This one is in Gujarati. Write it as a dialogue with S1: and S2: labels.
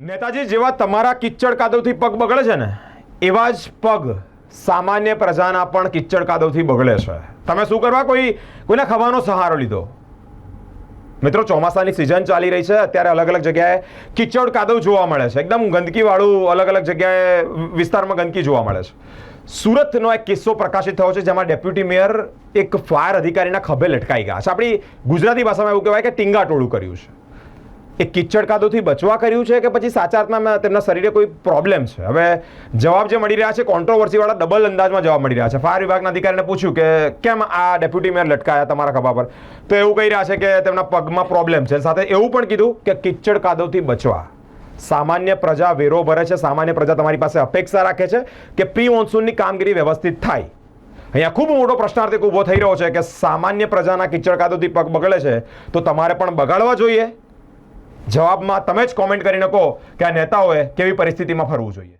S1: નેતાજી, જેવા તમારા કિચ્ચડ કાદવથી પગ બગડે છે ને, એવા જ પગ સામાન્ય પ્રજાના પણ કિચ્ચડ કાદવથી બગડે છે. તમે શું કરવા? કોઈ, કોઈને ખાવાનો સહારો લીધો? મિત્રો, ચોમાસાની સિઝન ચાલી રહી છે, અત્યારે અલગ અલગ જગ્યાએ કિચડ કાદવ જોવા મળે છે. એકદમ ગંદકીવાળું અલગ અલગ જગ્યાએ વિસ્તારમાં ગંદકી જોવા મળે છે. સુરતનો એક કિસ્સો પ્રકાશિત થયો છે, જેમાં ડેપ્યુટી મેયર એક ફાયર અધિકારીના ખભે લટકાઈ ગયા છે. આપણી ગુજરાતી ભાષામાં એવું કહેવાય કે ટીંગાટોળું કર્યું છે. એ કિચડ કાદવથી બચવા કર્યું છે કે પછી સાચા અર્થમાં તેમના શરીરે કોઈ પ્રોબ્લેમ છે? હવે જવાબ જે મળી રહ્યા છે કોન્ટ્રોવર્સીવાળા ડબલ અંદાજમાં જવાબ મળી રહ્યા છે. ફાયર વિભાગના અધિકારીને પૂછ્યું કે કેમ આ ડેપ્યુટી મેયર લટકાયા તમારા ખભા પર? તો એવું કહી રહ્યા છે કે તેમના પગમાં પ્રોબ્લેમ છે. સાથે એવું પણ કીધું કે કિચડ કાદવથી બચવા. સામાન્ય પ્રજા વેરો ભરે છે. સામાન્ય પ્રજા તમારી પાસે અપેક્ષા રાખે છે કે પ્રી મોન્સૂનની કામગીરી વ્યવસ્થિત થાય. અહીંયા ખૂબ મોટો પ્રશ્નાર્થક ઊભો થઈ રહ્યો છે કે સામાન્ય પ્રજાના કિચડ કાદવથી પગ બગડે છે તો તમારે પણ બગાડવા જોઈએ. જવાબમાં તમે જ કોમેન્ટ કરીને કહો કે આ નેતાઓએ કેવી પરિસ્થિતિમાં ફરવું જોઈએ.